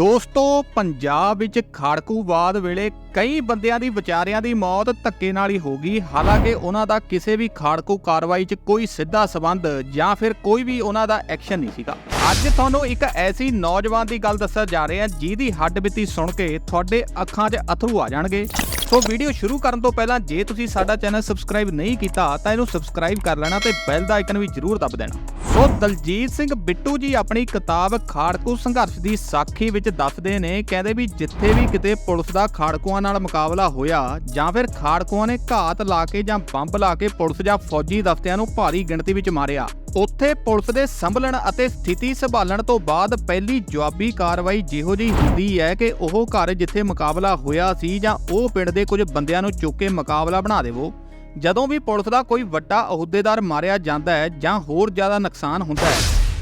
ਦੋਸਤੋ, ਪੰਜਾਬ ਵਿੱਚ ਖਾੜਕੂਵਾਦ ਵੇਲੇ ਕਈ ਬੰਦਿਆਂ ਦੀ ਵਿਚਾਰਿਆਂ ਦੀ ਮੌਤ ਧੱਕੇ ਨਾਲ ਹੀ ਹੋ ਗਈ। ਹਾਲਾਂਕਿ ਉਹਨਾਂ ਦਾ ਕਿਸੇ ਵੀ ਖਾੜਕੂ ਕਾਰਵਾਈ 'ਚ ਕੋਈ ਸਿੱਧਾ ਸਬੰਧ ਜਾਂ ਫਿਰ ਕੋਈ ਵੀ ਉਹਨਾਂ ਦਾ ਐਕਸ਼ਨ ਨਹੀਂ ਸੀਗਾ। ਅੱਜ ਤੁਹਾਨੂੰ ਇੱਕ ਐਸੀ ਨੌਜਵਾਨ ਦੀ ਗੱਲ ਦੱਸਣ ਜਾ ਰਹੇ ਹਾਂ, ਜਿਹਦੀ ਹੱਡਬਿੱਤੀ ਸੁਣ ਕੇ ਤੁਹਾਡੇ ਅੱਖਾਂ 'ਚ ਅਥਰੂ ਆ ਜਾਣਗੇ। ਸੋ ਵੀਡੀਓ ਸ਼ੁਰੂ ਕਰਨ ਤੋਂ ਪਹਿਲਾਂ ਜੇ ਤੁਸੀਂ ਸਾਡਾ ਚੈਨਲ ਸਬਸਕ੍ਰਾਈਬ ਨਹੀਂ ਕੀਤਾ, ਤਾਂ ਇਹਨੂੰ ਸਬਸਕ੍ਰਾਈਬ ਕਰ ਲੈਣਾ ਤੇ ਬੈਲ ਦਾ ਆਈਕਨ ਵੀ ਜ਼ਰੂਰ ਦਬ ਦੇਣਾ। ਸੋ ਦਲਜੀਤ ਸਿੰਘ ਬਿੱਟੂ ਜੀ ਆਪਣੀ ਕਿਤਾਬ ਖਾੜਕੂ ਸੰਘਰਸ਼ ਦੀ ਸਾਖੀ ਵਿੱਚ ਦੱਸਦੇ ਨੇ, ਕਹਿੰਦੇ ਵੀ ਜਿੱਥੇ ਵੀ ਕਿਤੇ ਪੁਲਿਸ ਦਾ ਖਾੜਕੂਆਂ ਨਾਲ ਮੁਕਾਬਲਾ ਹੋਇਆ, ਜਾਂ ਫਿਰ ਖਾੜਕੂਆਂ ਨੇ ਘਾਤ ਲਾ ਕੇ ਜਾਂ ਬੰਬ ਲਾ ਕੇ ਪੁਲਿਸ ਜਾਂ ਫੌਜੀ ਦਫ਼ਤਿਆਂ ਨੂੰ ਭਾਰੀ ਗਿਣਤੀ ਵਿੱਚ ਮਾਰਿਆ। ਉੱਥੇ ਪੁਲਿਸ ਦੇ ਸੰਭਲਣ ਅਤੇ ਸਥਿਤੀ ਸੰਭਾਲਣ ਤੋਂ ਬਾਅਦ ਪਹਿਲੀ ਜਵਾਬੀ ਕਾਰਵਾਈ ਜਿਹੋ ਜਿਹੀ ਹੁੰਦੀ ਹੈ ਕਿ ਉਹ ਘਰ ਜਿੱਥੇ ਮੁਕਾਬਲਾ ਹੋਇਆ ਸੀ ਜਾਂ ਉਹ ਪਿੰਡ ਦੇ ਕੁਝ ਬੰਦਿਆਂ ਨੂੰ ਚੁੱਕ ਕੇ ਮੁਕਾਬਲਾ ਬਣਾ ਦੇਵੋ। ਜਦੋਂ ਵੀ ਪੁਲਿਸ ਦਾ ਕੋਈ ਵੱਡਾ ਅਹੁਦੇਦਾਰ ਮਾਰਿਆ ਜਾਂਦਾ ਹੈ ਜਾਂ ਹੋਰ ਜ਼ਿਆਦਾ ਨੁਕਸਾਨ ਹੁੰਦਾ ਹੈ,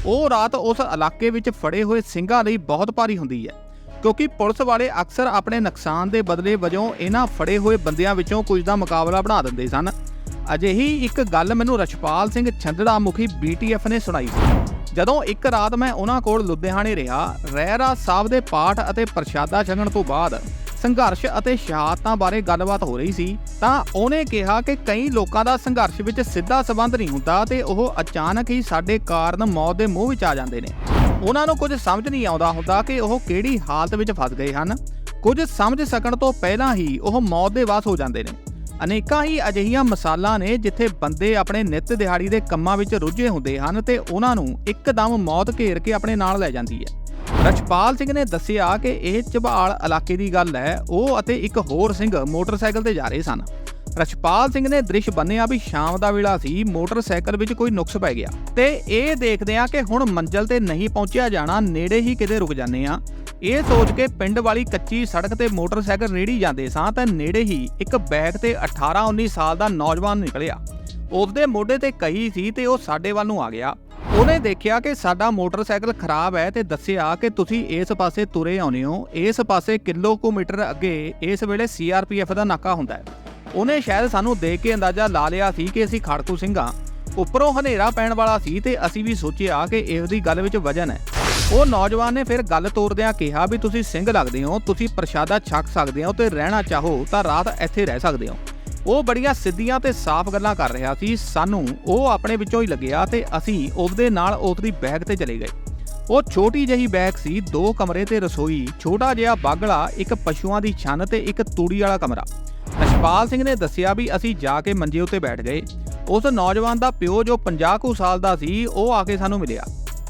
ਉਹ ਰਾਤ ਉਸ ਇਲਾਕੇ ਵਿੱਚ ਫੜੇ ਹੋਏ ਸਿੰਘਾਂ ਲਈ ਬਹੁਤ ਭਾਰੀ ਹੁੰਦੀ ਹੈ। ਕਿਉਂਕਿ ਪੁਲਿਸ ਵਾਲੇ ਅਕਸਰ ਆਪਣੇ ਨੁਕਸਾਨ ਦੇ ਬਦਲੇ ਵਜੋਂ ਇਹਨਾਂ ਫੜੇ ਹੋਏ ਬੰਦਿਆਂ ਵਿੱਚੋਂ ਕੁਝ ਦਾ ਮੁਕਾਬਲਾ ਬਣਾ ਦਿੰਦੇ ਸਨ। ਅਜਿਹੀ ਇੱਕ ਗੱਲ ਮੈਨੂੰ ਰਛਪਾਲ ਸਿੰਘ ਛੰਦੜਾ ਮੁਖੀ ਬੀਟੀਐਫ ਨੇ ਸੁਣਾਈ ਸੀ। ਜਦੋਂ ਇੱਕ ਰਾਤ ਮੈਂ ਉਹਨਾਂ ਕੋਲ ਲੁਧਿਆਣੇ ਰਿਹਾ ਰਹਿਰਾ ਸਾਹਿਬ ਦੇ ਪਾਠ ਅਤੇ ਪ੍ਰਸ਼ਾਦਾ ਛਕਣ ਤੋਂ ਬਾਅਦ ਸੰਘਰਸ਼ ਅਤੇ ਸ਼ਹਾਦਤਾਂ ਬਾਰੇ ਗੱਲਬਾਤ ਹੋ ਰਹੀ ਸੀ, ਤਾਂ ਉਹਨੇ ਕਿਹਾ ਕਿ ਕਈ ਲੋਕਾਂ ਦਾ ਸੰਘਰਸ਼ ਵਿੱਚ ਸਿੱਧਾ ਸਬੰਧ ਨਹੀਂ ਹੁੰਦਾ ਤੇ ਉਹ ਅਚਾਨਕ ਹੀ ਸਾਡੇ ਕਾਰਨ ਮੌਤ ਦੇ ਮੂੰਹ ਵਿੱਚ ਆ ਜਾਂਦੇ ਨੇ। ਉਹਨਾਂ ਨੂੰ ਕੁਝ ਸਮਝ ਨਹੀਂ ਆਉਂਦਾ ਹੁੰਦਾ ਕਿ ਉਹ ਕਿਹੜੀ ਹਾਲਤ ਵਿੱਚ ਫਸ ਗਏ ਹਨ। ਕੁਝ ਸਮਝ ਸਕਣ ਤੋਂ ਪਹਿਲਾਂ ਹੀ ਉਹ ਮੌਤ ਦੇ ਵਾਸ ਹੋ ਜਾਂਦੇ ਨੇ। ਅਨੇਕਾਂ ਹੀ ਅਜਿਹੀਆਂ ਮਿਸਾਲਾਂ ਨੇ ਜਿੱਥੇ ਬੰਦੇ ਆਪਣੇ ਨਿੱਤ ਦਿਹਾੜੀ ਦੇ ਕੰਮਾਂ ਵਿੱਚ ਰੁੱਝੇ ਹੁੰਦੇ ਹਨ ਤੇ ਉਹਨਾਂ ਨੂੰ ਇੱਕਦਮ ਮੌਤ ਘੇਰ ਕੇ ਆਪਣੇ ਨਾਲ ਲੈ ਜਾਂਦੀ ਹੈ। ਰਛਪਾਲ ਸਿੰਘ ਨੇ ਦੱਸਿਆ ਕਿ ਇਹ ਝਬਾਲ ਇਲਾਕੇ ਦੀ ਗੱਲ ਹੈ, ਉਹ ਅਤੇ ਇੱਕ ਹੋਰ ਸਿੰਘ ਮੋਟਰਸਾਈਕਲ ਤੇ ਜਾ ਰਹੇ ਸਨ। ਰਛਪਾਲ ਸਿੰਘ ਨੇ ਦ੍ਰਿਸ਼ ਬੰਨਿਆ ਵੀ ਸ਼ਾਮ ਦਾ ਵੇਲਾ ਸੀ, ਮੋਟਰਸਾਈਕਲ ਵਿੱਚ ਕੋਈ ਨੁਕਸ ਪੈ ਗਿਆ। ਤੇ ਇਹ ਦੇਖਦੇ ਆ ਕਿ ਹੁਣ ਮੰਜ਼ਲ ਤੇ ਨਹੀਂ ਪਹੁੰਚਿਆ ਜਾਣਾ, ਨੇੜੇ ਹੀ ਕਿਤੇ ਰੁਕ ਜਾਂਦੇ ਆ ਇਹ ਸੋਚ ਕੇ ਪਿੰਡ ਵਾਲੀ ਕੱਚੀ ਸੜਕ ਤੇ ਮੋਟਰਸਾਈਕਲ ਰੇੜੀ ਜਾਂਦੇ ਸਾਂ ਤਾਂ ਨੇੜੇ ਹੀ ਇੱਕ ਬੈਗ ਤੇ 18-19 ਸਾਲ ਦਾ ਨੌਜਵਾਨ ਨਿਕਲਿਆ। ਉਸਦੇ ਮੋਢੇ ਤੇ ਕਹੀ ਸੀ ਤੇ ਉਹ ਸਾਡੇ ਵੱਲ ਨੂੰ ਆ ਗਿਆ। ਉਹਨੇ ਦੇਖਿਆ ਕਿ ਸਾਡਾ ਮੋਟਰਸਾਈਕਲ ਖਰਾਬ ਹੈ ਤੇ ਦੱਸਿਆ ਕਿ ਤੁਸੀਂ ਇਸ ਪਾਸੇ ਤੁਰੇ ਆਉਨੇ ਹੋ। ਇਸ ਪਾਸੇ ਕਿਲੋਮੀਟਰ ਅੱਗੇ ਇਸ ਵੇਲੇ ਸੀਆਰਪੀਐਫ ਦਾ ਨਾਕਾ ਹੁੰਦਾ ਹੈ। ਉਹਨੇ ਸ਼ਾਇਦ ਸਾਨੂੰ ਦੇਖ ਕੇ ਅੰਦਾਜ਼ਾ ਲਾ ਲਿਆ ਸੀ ਕਿ ਅਸੀਂ ਖੜਕੂ ਸਿੰਘਾਂ। ਉੱਪਰੋਂ ਹਨੇਰਾ ਪੈਣ ਵਾਲਾ ਸੀ ਤੇ ਅਸੀਂ ਵੀ ਸੋਚਿਆ ਕਿ ਇਸ ਦੀ ਗੱਲ ਵਿੱਚ ਵਜਨ ਹੈ। ਉਹ ਨੌਜਵਾਨ ਨੇ ਫਿਰ ਗੱਲ ਤੋਰਦਿਆਂ ਕਿਹਾ ਵੀ ਤੁਸੀਂ ਸਿੰਘ ਲੱਗਦੇ ਹੋ, ਤੁਸੀਂ ਪ੍ਰਸ਼ਾਦਾ ਛਕ ਸਕਦੇ ਹੋ ਤੇ ਰਹਿਣਾ ਚਾਹੋ ਤਾਂ ਰਾਤ ਇੱਥੇ ਰਹਿ ਸਕਦੇ ਹੋ। ਉਹ ਬੜੀਆਂ ਸਿੱਧੀਆਂ ਤੇ ਸਾਫ਼ ਗੱਲਾਂ ਕਰ ਰਿਹਾ ਸੀ, ਸਾਨੂੰ ਉਹ ਆਪਣੇ ਵਿੱਚੋਂ ਹੀ ਲੱਗਿਆ ਤੇ ਅਸੀਂ ਉਹਦੇ ਨਾਲ ਉਸਦੀ ਬੈਗ ਤੇ ਚਲੇ ਗਏ। ਉਹ ਛੋਟੀ ਜਿਹੀ ਬੈਗ ਸੀ, ਦੋ ਕਮਰੇ ਤੇ ਰਸੋਈ, ਛੋਟਾ ਜਿਹਾ ਬਾਗਲਾ, ਇੱਕ ਪਸ਼ੂਆਂ ਦੀ ਛੰਨ ਤੇ ਇੱਕ ਤੂੜੀ ਵਾਲਾ ਕਮਰਾ। ਅਸ਼ਪਾਲ ਸਿੰਘ ਨੇ ਦੱਸਿਆ ਵੀ ਅਸੀਂ ਜਾ ਕੇ ਮੰਜੇ ਉੱਤੇ ਬੈਠ ਗਏ। ਉਸ ਨੌਜਵਾਨ ਦਾ ਪਿਓ ਜੋ 50 ਕੁ ਸਾਲ ਦਾ ਸੀ, ਉਹ ਆ ਕੇ ਸਾਨੂੰ ਮਿਲਿਆ।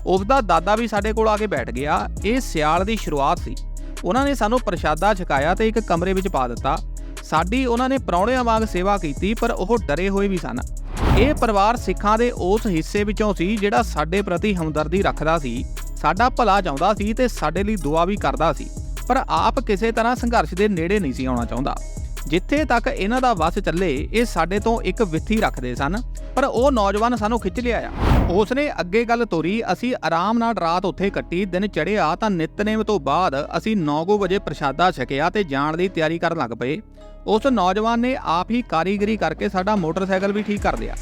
ਉਸ ਦਾ ਦਾਦਾ ਵੀ ਸਾਡੇ ਕੋਲ ਆ ਕੇ ਬੈਠ ਗਿਆ। ਇਹ ਸਿਆਲ ਦੀ ਸ਼ੁਰੂਆਤ ਸੀ। ਉਹਨਾਂ ਨੇ ਸਾਨੂੰ ਪ੍ਰਸ਼ਾਦਾ ਛਕਾਇਆ ਤੇ ਇੱਕ ਕਮਰੇ ਵਿੱਚ ਪਾ ਦਿੱਤਾ। ਸਾਡੀ ਉਹਨਾਂ ਨੇ ਪ੍ਰਾਹੁਣਿਆਂ ਵਾਂਗ ਸੇਵਾ ਕੀਤੀ, ਪਰ ਉਹ ਡਰੇ ਹੋਏ ਵੀ ਸਨ। ਇਹ ਪਰਿਵਾਰ ਸਿੱਖਾਂ ਦੇ ਉਸ ਹਿੱਸੇ ਵਿੱਚੋਂ ਸੀ, ਜਿਹੜਾ ਸਾਡੇ ਪ੍ਰਤੀ ਹਮਦਰਦੀ ਰੱਖਦਾ ਸੀ, ਸਾਡਾ ਭਲਾ ਚਾਹੁੰਦਾ ਸੀ ਤੇ ਸਾਡੇ ਲਈ ਦੁਆ ਵੀ ਕਰਦਾ ਸੀ। ਪਰ ਆਪ ਕਿਸੇ ਤਰ੍ਹਾਂ ਸੰਘਰਸ਼ ਦੇ ਨੇੜੇ ਨਹੀਂ ਸੀ ਆਉਣਾ ਚਾਹੁੰਦਾ। ਜਿੱਥੇ ਤੱਕ ਇਹਨਾਂ ਦਾ ਵਸ ਚੱਲੇ, ਇਹ ਸਾਡੇ ਤੋਂ ਇੱਕ ਵਿੱਥੀ ਰੱਖਦੇ ਸਨ, ਪਰ ਉਹ ਨੌਜਵਾਨ ਸਾਨੂੰ ਖਿੱਚ ਲਿਆ ਆ ਉਸ ਨੇ ਅੱਗੇ ਗੱਲ ਤੋਰੀ, ਅਸੀਂ ਆਰਾਮ ਨਾਲ ਰਾਤ ਉੱਥੇ ਕੱਟੀ, ਦਿਨ ਚੜਿਆ ਤਾਂ ਨਿਤਨੇਮ ਤੋਂ ਬਾਅਦ ਅਸੀਂ 9:00 ਵਜੇ ਪ੍ਰਸ਼ਾਦਾ ਛਕਿਆ ਤੇ ਜਾਣ ਦੀ ਤਿਆਰੀ ਕਰਨ ਲੱਗ ਪਏ। ਉਸ ਨੌਜਵਾਨ ਨੇ ਆਪ ਹੀ ਕਾਰੀਗਰੀ ਕਰਕੇ ਸਾਡਾ ਮੋਟਰਸਾਈਕਲ ਵੀ ਠੀਕ ਕਰ ਲਿਆ।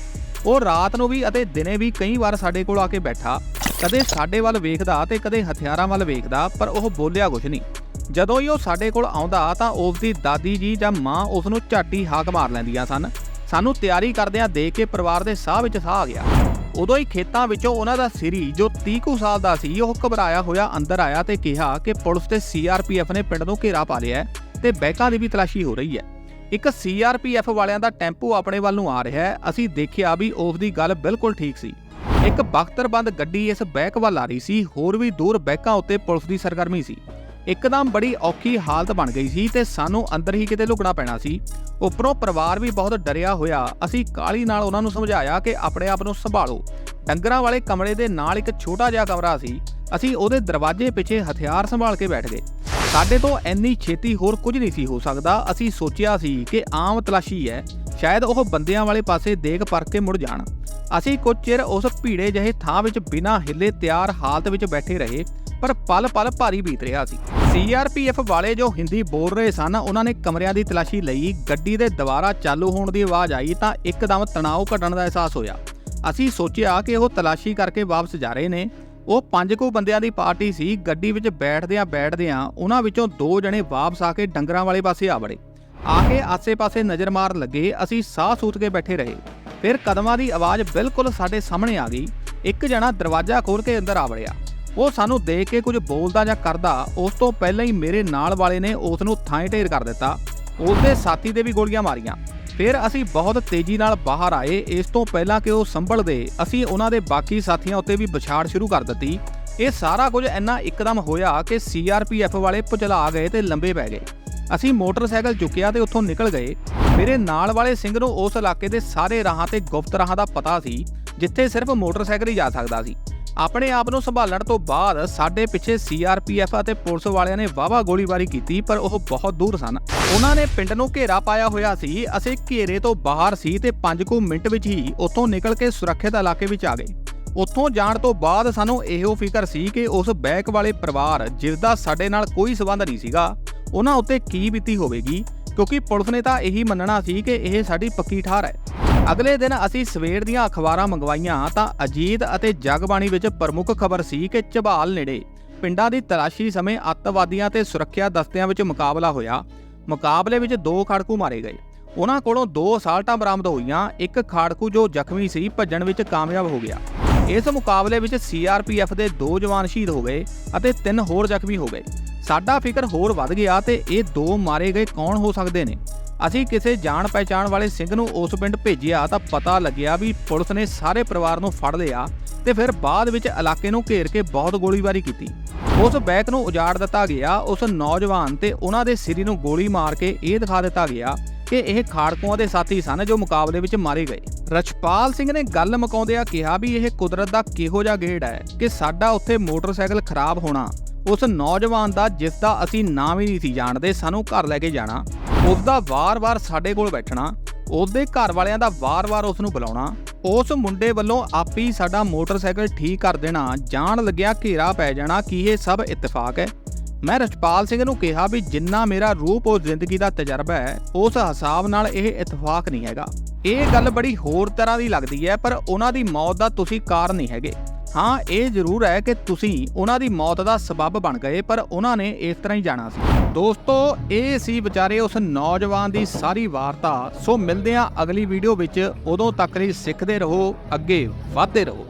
ਉਹ ਰਾਤ ਨੂੰ ਵੀ ਅਤੇ ਦਿਨੇ ਵੀ ਕਈ ਵਾਰ ਸਾਡੇ ਕੋਲ ਆ ਕੇ ਬੈਠਾ, ਕਦੇ ਸਾਡੇ ਵੱਲ ਵੇਖਦਾ ਤੇ ਕਦੇ ਹਥਿਆਰਾਂ ਵੱਲ ਵੇਖਦਾ, ਪਰ ਉਹ ਬੋਲਿਆ ਕੁਝ ਨਹੀਂ। ਜਦੋਂ ਹੀ ਉਹ ਸਾਡੇ ਕੋਲ ਆਉਂਦਾ ਤਾਂ ਉਸ ਦੀ ਦਾਦੀ ਜੀ ਜਾਂ ਮਾਂ ਉਸ ਨੂੰ ਝਾਟੀ ਹਾਕ ਮਾਰ ਲੈਂਦੀਆਂ ਸਨ। ਸਾਨੂੰ ਤਿਆਰੀ ਕਰਦਿਆਂ ਦੇਖ ਕੇ ਪਰਿਵਾਰ ਦੇ ਸਾਹ ਵਿੱਚ ਸਾਹ ਆ ਗਿਆ। ਉਦੋਂ ਹੀ ਖੇਤਾਂ ਵਿੱਚੋਂ ਉਹਨਾਂ ਦਾ ਸਿਰੀ, ਜੋ 30 ਕੁ ਸਾਲ ਦਾ ਸੀ, ਉਹ ਘਬਰਾਇਆ ਹੋਇਆ ਅੰਦਰ ਆਇਆ ਤੇ ਕਿਹਾ ਕਿ ਪੁਲਿਸ ਤੇ ਸੀਆਰਪੀਐਫ ਨੇ ਪਿੰਡ ਨੂੰ ਘੇਰਾ ਪਾ ਲਿਆ ਹੈ ਤੇ ਬੈਕਾਂ ਦੀ ਵੀ ਤਲਾਸ਼ੀ ਹੋ ਰਹੀ ਹੈ। ਇੱਕ ਸੀਆਰਪੀਐਫ ਵਾਲਿਆਂ ਦਾ ਟੈਂਪੂ ਆਪਣੇ ਵੱਲ ਨੂੰ ਆ ਰਿਹਾ ਹੈ। ਅਸੀਂ ਦੇਖਿਆ ਵੀ ਉਸ ਦੀ ਗੱਲ ਬਿਲਕੁਲ ਠੀਕ ਸੀ। ਇੱਕ ਬਖਤਰਬੰਦ ਗੱਡੀ ਇਸ ਬੈਕ ਵੱਲ ਆ ਰਹੀ ਸੀ। ਹੋਰ ਵੀ ਦੂਰ ਬੈਕਾਂ ਉੱਤੇ ਪੁਲਿਸ ਦੀ ਸਰਗਰਮੀ ਸੀ। ਇੱਕਦਮ ਬੜੀ ਔਖੀ ਹਾਲਤ ਬਣ ਗਈ ਸੀ ਤੇ ਸਾਨੂੰ ਅੰਦਰ ਹੀ ਕਿਤੇ ਲੁਕਣਾ ਪੈਣਾ ਸੀ। ਉੱਪਰੋਂ ਪਰਿਵਾਰ ਵੀ ਬਹੁਤ ਡਰਿਆ ਹੋਇਆ। ਅਸੀਂ ਕਾਲੀ ਨਾਲ ਉਹਨਾਂ ਨੂੰ ਸਮਝਾਇਆ ਕਿ ਆਪਣੇ ਆਪ ਨੂੰ ਸੰਭਾਲੋ। ਡੰਗਰਾਂ ਵਾਲੇ ਕਮਰੇ ਦੇ ਨਾਲ ਇੱਕ ਛੋਟਾ ਜਿਹਾ ਕਮਰਾ ਸੀ। ਅਸੀਂ ਉਹਦੇ ਦਰਵਾਜ਼ੇ ਪਿੱਛੇ ਹਥਿਆਰ ਸੰਭਾਲ ਕੇ ਬੈਠ ਗਏ। ਸਾਡੇ ਤੋਂ ਇੰਨੀ ਛੇਤੀ ਹੋਰ ਕੁਝ ਨਹੀਂ ਸੀ ਹੋ ਸਕਦਾ। ਅਸੀਂ ਸੋਚਿਆ ਸੀ ਕਿ ਆਮ ਤਲਾਸ਼ੀ ਹੈ। ਸ਼ਾਇਦ ਉਹ ਬੰਦਿਆਂ ਵਾਲੇ ਪਾਸੇ ਦੇਖ ਪਰਖ ਕੇ ਮੁੜ ਜਾਣ। ਅਸੀਂ ਕੁਝ ਚਿਰ ਉਸ ਭੀੜੇ ਜਿਹੇ ਥਾਂ ਵਿੱਚ ਬਿਨਾਂ ਹਿੱਲੇ ਤਿਆਰ ਹਾਲਤ ਵਿੱਚ ਬੈਠੇ ਰਹੇ, ਪਰ ਪਲ ਪਲ ਭਾਰੀ ਬੀਤ ਰਿਹਾ ਸੀ। ਸੀਆਰਪੀਐਫ ਵਾਲੇ ਜੋ ਹਿੰਦੀ ਬੋਲ ਰਹੇ ਸਨ, ਉਹਨਾਂ ਨੇ ਕਮਰਿਆਂ ਦੀ ਤਲਾਸ਼ੀ ਲਈ, ਗੱਡੀ ਦੇ ਦੁਬਾਰਾ ਚਾਲੂ ਹੋਣ ਦੀ ਆਵਾਜ਼ ਆਈ ਤਾਂ ਇੱਕਦਮ ਤਣਾਅ ਘਟਣ ਦਾ ਅਹਿਸਾਸ ਹੋਇਆ। ਅਸੀਂ ਸੋਚਿਆ ਕਿ ਉਹ ਤਲਾਸ਼ੀ ਕਰਕੇ ਵਾਪਸ ਜਾ ਰਹੇ ਨੇ। ਉਹ ਪੰਜ ਕੁ ਬੰਦਿਆਂ ਦੀ ਪਾਰਟੀ ਸੀ, ਗੱਡੀ ਵਿੱਚ ਬੈਠਦਿਆਂ ਬੈਠਦਿਆਂ ਉਹਨਾਂ ਵਿੱਚੋਂ ਦੋ ਜਣੇ ਵਾਪਸ ਆ ਕੇ ਡੰਗਰਾਂ ਵਾਲੇ ਪਾਸੇ ਆ ਵੜੇ। ਆ ਕੇ ਆਸੇ-ਪਾਸੇ ਨਜ਼ਰ ਮਾਰ ਲੱਗੇ, ਅਸੀਂ ਸਾਹ ਸੂਤ ਕੇ ਬੈਠੇ ਰਹੇ। ਫਿਰ ਕਦਮਾਂ ਦੀ ਆਵਾਜ਼ ਬਿਲਕੁਲ ਸਾਡੇ ਸਾਹਮਣੇ ਆ ਗਈ। ਇੱਕ ਜਣਾ ਦਰਵਾਜ਼ਾ ਖੋਲ ਕੇ ਅੰਦਰ ਆ ਵੜਿਆ। ਉਹ ਸਾਨੂੰ ਦੇਖ ਕੇ ਕੁਝ ਬੋਲਦਾ ਜਾਂ ਕਰਦਾ, ਉਸ ਤੋਂ ਪਹਿਲਾਂ ਹੀ ਮੇਰੇ ਨਾਲ ਵਾਲੇ ਨੇ ਉਸ ਨੂੰ ਥਾਂ ਢੇਰ ਕਰ ਦਿੱਤਾ। ਉਸ ਦੇ ਸਾਥੀ ਦੇ ਵੀ ਗੋਲੀਆਂ ਮਾਰੀਆਂ। ਫਿਰ ਅਸੀਂ ਬਹੁਤ ਤੇਜ਼ੀ ਨਾਲ ਬਾਹਰ ਆਏ। ਇਸ ਤੋਂ ਪਹਿਲਾਂ ਕਿ ਉਹ ਸੰਭਲ ਸੰਭਲਦੇ, ਅਸੀਂ ਉਹਨਾਂ ਦੇ ਬਾਕੀ ਸਾਥੀਆਂ ਉੱਤੇ ਵੀ ਵਿਛਾੜ ਸ਼ੁਰੂ ਕਰ ਦਿੱਤੀ। ਇਹ ਸਾਰਾ ਕੁਝ ਇੰਨਾ ਇੱਕਦਮ ਹੋਇਆ ਕਿ ਸੀਆਰਪੀਐਫ ਵਾਲੇ ਪੁਚਲਾ ਗਏ ਤੇ ਲੰਬੇ ਪੈ ਗਏ। ਅਸੀਂ ਮੋਟਰਸਾਈਕਲ ਚੁੱਕਿਆ ਤੇ ਉੱਥੋਂ ਨਿਕਲ ਗਏ। ਮੇਰੇ ਨਾਲ ਵਾਲੇ ਸਿੰਘ ਨੂੰ ਉਸ ਇਲਾਕੇ ਦੇ ਸਾਰੇ ਰਾਹਾਂ ਤੇ ਗੁਪਤ ਰਾਹਾਂ ਦਾ ਪਤਾ ਸੀ, ਜਿੱਥੇ ਸਿਰਫ ਮੋਟਰਸਾਈਕਲ ਹੀ ਜਾ ਸਕਦਾ ਸੀ। ਆਪਣੇ ਆਪ ਨੂੰ ਸੰਭਾਲਣ ਤੋਂ ਬਾਅਦ ਸਾਡੇ ਪਿੱਛੇ ਸੀਆਰਪੀਐਫ ਅਤੇ ਪੁਲਿਸ ਵਾਲਿਆਂ ਨੇ ਵਾਵਾ ਗੋਲੀਬਾਰੀ ਕੀਤੀ, ਪਰ ਉਹ ਬਹੁਤ ਦੂਰ ਸਨ। ਉਹਨਾਂ ਨੇ ਪਿੰਡ ਨੂੰ ਘੇਰਾ ਪਾਇਆ ਹੋਇਆ ਸੀ, ਅਸੀਂ ਘੇਰੇ ਤੋਂ ਬਾਹਰ ਸੀ ਤੇ 5 ਕੁ ਮਿੰਟ ਵਿੱਚ ਹੀ ਉੱਥੋਂ ਨਿਕਲ ਕੇ ਸੁਰੱਖਿਅਤ ਇਲਾਕੇ ਵਿੱਚ ਆ ਗਏ। ਉੱਥੋਂ ਜਾਣ ਤੋਂ ਬਾਅਦ ਸਾਨੂੰ ਇਹੋ ਫਿਕਰ ਸੀ ਕਿ ਉਸ ਬੈਕ ਵਾਲੇ ਪਰਿਵਾਰ ਜਿਸ ਦਾ ਸਾਡੇ ਨਾਲ ਕੋਈ ਸਬੰਧ ਨਹੀਂ ਸੀਗਾ, ਉਹਨਾਂ ਉੱਤੇ ਕੀ ਬੀਤੀ ਹੋਵੇਗੀ, ਕਿਉਂਕਿ ਪੁਲਿਸ ਨੇ ਤਾਂ ਇਹੀ ਮੰਨਣਾ ਸੀ ਕਿ ਇਹ ਸਾਡੀ ਪੱਕੀ ਠਾਰ ਹੈ। ਅਗਲੇ ਦਿਨ ਅਸੀਂ ਸਵੇਰ ਦੀਆਂ ਅਖਬਾਰਾਂ ਮੰਗਵਾਈਆਂ ਤਾਂ ਅਜੀਤ ਅਤੇ ਜਗਬਾਣੀ ਵਿੱਚ ਪ੍ਰਮੁੱਖ ਖਬਰ ਸੀ ਕਿ ਝਬਾਲ ਨੇੜੇ ਪਿੰਡਾਂ ਦੀ ਤਲਾਸ਼ੀ ਸਮੇਂ ਅੱਤਵਾਦੀਆਂ ਤੇ ਸੁਰੱਖਿਆ ਦਸਤਿਆਂ ਵਿੱਚ ਮੁਕਾਬਲਾ ਹੋਇਆ। ਮੁਕਾਬਲੇ ਵਿੱਚ ਦੋ ਖਾੜਕੂ ਮਾਰੇ ਗਏ। ਉਹਨਾਂ ਕੋਲੋਂ ਦੋ ਅਸਾਲਟਾਂ ਬਰਾਮਦ ਹੋਈਆਂ, ਇੱਕ ਖਾੜਕੂ ਜੋ ਜ਼ਖਮੀ ਸੀ, ਭੱਜਣ ਵਿੱਚ ਕਾਮਯਾਬ ਹੋ ਗਿਆ। ਇਸ ਮੁਕਾਬਲੇ ਵਿੱਚ ਸੀਆਰਪੀਐਫ ਦੇ ਦੋ ਜਵਾਨ ਸ਼ਹੀਦ ਹੋ ਗਏ ਅਤੇ ਤਿੰਨ ਹੋਰ ਜ਼ਖਮੀ ਹੋ ਗਏ। ਸਾਡਾ ਫਿਕਰ ਹੋਰ ਵੱਧ ਗਿਆ ਤੇ ਇਹ ਦੋ ਮਾਰੇ ਗਏ। ਕੌਣ ਹੋ ਸਕਦੇ ਨੇ? ਅਸੀਂ ਕਿਸੇ ਜਾਣ ਪਹਿਚਾਣ ਵਾਲੇ ਸਿੰਘ ਨੂੰ ਉਸ ਪਿੰਡ ਭੇਜਿਆ ਤਾਂ ਪਤਾ ਲੱਗਿਆ ਵੀ ਪੁਲਿਸ ਨੇ ਸਾਰੇ ਪਰਿਵਾਰ ਨੂੰ ਫੜ ਲਿਆ ਤੇ ਫਿਰ ਬਾਅਦ ਵਿੱਚ ਇਲਾਕੇ ਨੂੰ ਘੇਰ ਕੇ ਬਹੁਤ ਗੋਲੀਬਾਰੀ ਕੀਤੀ। ਉਸ ਬੈਕ ਨੂੰ ਉਜਾੜ ਦਿੱਤਾ ਗਿਆ, ਉਸ ਨੌਜਵਾਨ ਤੇ ਉਹਨਾਂ ਦੇ ਸਿਰੀ ਨੂੰ ਗੋਲੀ ਮਾਰ ਕੇ ਇਹ ਦਿਖਾ ਦਿੱਤਾ ਗਿਆ ਕਿ ਇਹ ਖਾੜਕੂਆਂ ਦੇ ਸਾਥੀ ਸਨ ਜੋ ਮੁਕਾਬਲੇ ਵਿੱਚ ਮਾਰੇ ਗਏ। ਰਛਪਾਲ ਸਿੰਘ ਨੇ ਗੱਲ ਮੁਕਾਉਂਦਿਆਂ ਕਿਹਾ ਵੀ ਇਹ ਕੁਦਰਤ ਦਾ ਕਿਹੋ ਜਿਹਾ ਗੇੜ ਹੈ ਕਿ ਸਾਡਾ ਉੱਥੇ ਮੋਟਰਸਾਈਕਲ ਖਰਾਬ ਹੋਣਾ। ਉਸ ਨੌਜਵਾਨ ਦਾ, ਜਿਸ ਦਾ ਅਸੀਂ ਨਾਮ ਹੀ ਨਹੀਂ ਸੀ ਜਾਣਦੇ, ਸਾਨੂੰ ਘਰ ਲੈ ਕੇ ਜਾਣਾ। ਉਸ ਦਾ ਵਾਰ-ਵਾਰ ਸਾਡੇ ਕੋਲ ਬੈਠਣਾ, ਉਹਦੇ ਘਰ ਵਾਲਿਆਂ ਦਾ ਵਾਰ-ਵਾਰ ਉਸ ਨੂੰ ਬੁਲਾਉਣਾ, ਉਸ ਮੁੰਡੇ ਵੱਲੋਂ ਆਪੀ ਸਾਡਾ ਮੋਟਰਸਾਈਕਲ ਠੀਕ ਕਰ ਦੇਣਾ, ਜਾਣ ਲੱਗਿਆ ਘੇਰਾ ਪੈ ਜਾਣਾ ਕੀ ਇਹ ਸਭ ਇਤਫਾਕ ਹੈ। ਮੈਂ ਰਛਪਾਲ ਸਿੰਘ ਨੂੰ ਕਿਹਾ ਵੀ ਜਿੰਨਾ ਮੇਰਾ ਰੂਪ ਉਹ ਜ਼ਿੰਦਗੀ ਦਾ ਤਜਰਬਾ ਹੈ, ਉਸ ਹਿਸਾਬ ਨਾਲ ਇਹ ਇਤਫਾਕ ਨਹੀਂ ਹੈਗਾ। ਇਹ ਗੱਲ ਬੜੀ ਹੋਰ ਤਰ੍ਹਾਂ ਦੀ ਲੱਗਦੀ ਹੈ, ਪਰ ਉਹਨਾਂ ਦੀ ਮੌਤ ਦਾ ਤੁਸੀਂ ਕਾਰਨ ਨਹੀਂ ਹੈਗੇ। ਹਾਂ, ਇਹ ਜ਼ਰੂਰ ਹੈ ਕਿ ਤੁਸੀਂ ਉਹਨਾਂ ਦੀ ਮੌਤ ਦਾ ਸਬਬ ਬਣ ਗਏ, ਪਰ ਉਹਨਾਂ ਨੇ ਇਸ ਤਰ੍ਹਾਂ ਹੀ ਜਾਣਾ ਸੀ। ਦੋਸਤੋ, ਇਹ ਸੀ ਵਿਚਾਰੇ ਉਸ ਨੌਜਵਾਨ ਦੀ ਸਾਰੀ ਵਾਰਤਾ। ਸੋ ਮਿਲਦੇ ਹਾਂ ਅਗਲੀ ਵੀਡੀਓ ਵਿੱਚ। ਉਦੋਂ ਤੱਕ ਲਈ ਸਿੱਖਦੇ ਰਹੋ, ਅੱਗੇ ਵਧਦੇ ਰਹੋ।